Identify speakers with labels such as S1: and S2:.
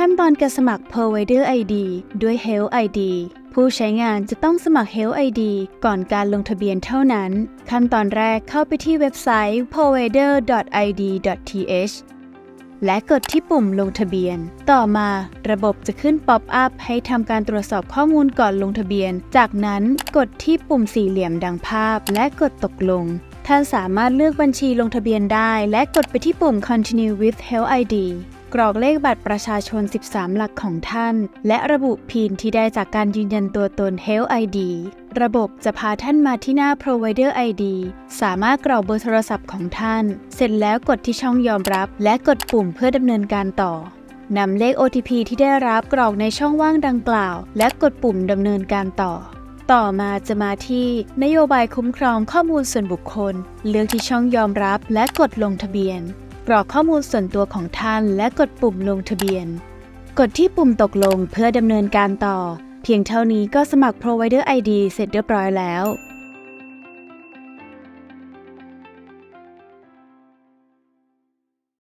S1: ขั้นตอนการสมัคร Provider ID ด้วย Health ID ผู้ใช้งานจะต้องสมัคร Health ID ก่อนการลงทะเบียนเท่านั้น ขั้นตอนแรกเข้าไปที่เว็บไซต์ provider.id.th และกดที่ปุ่มลงทะเบียน ต่อมาระบบจะขึ้นป๊อปอัพให้ทำการตรวจสอบข้อมูลก่อนลงทะเบียน จากนั้นกดที่ปุ่มสี่เหลี่ยมดังภาพ และกดตกลง ท่านสามารถเลือกบัญชีลงทะเบียนได้ และกดไปที่ปุ่ม Continue with Health ID กรอกเลขบัตรประชาชน 13 หลักของท่าน และระบุพินที่ได้จากการยืนยันตัวตน Health ID ระบบจะพาท่านมาที่หน้า Provider ID สามารถกรอกเบอร์โทรศัพท์ของท่าน เสร็จแล้วกดที่ช่องยอมรับ และกดปุ่มเพื่อดำเนินการต่อนำเลข OTP ที่ได้รับกรอกในช่องว่างดังกล่าว และกดปุ่มดำเนินการต่อ ต่อมาจะมาที่นโยบายคุ้มครองข้อมูลส่วนบุคคล เลือกที่ช่องยอมรับและกดลงทะเบียน กรอกข้อมูลส่วนตัวของท่านและกดปุ่มลงทะเบียน กดที่ปุ่มตกลงเพื่อดำเนินการต่อ เพียงเท่านี้ก็สมัคร Provider ID เสร็จเรียบร้อยแล้ว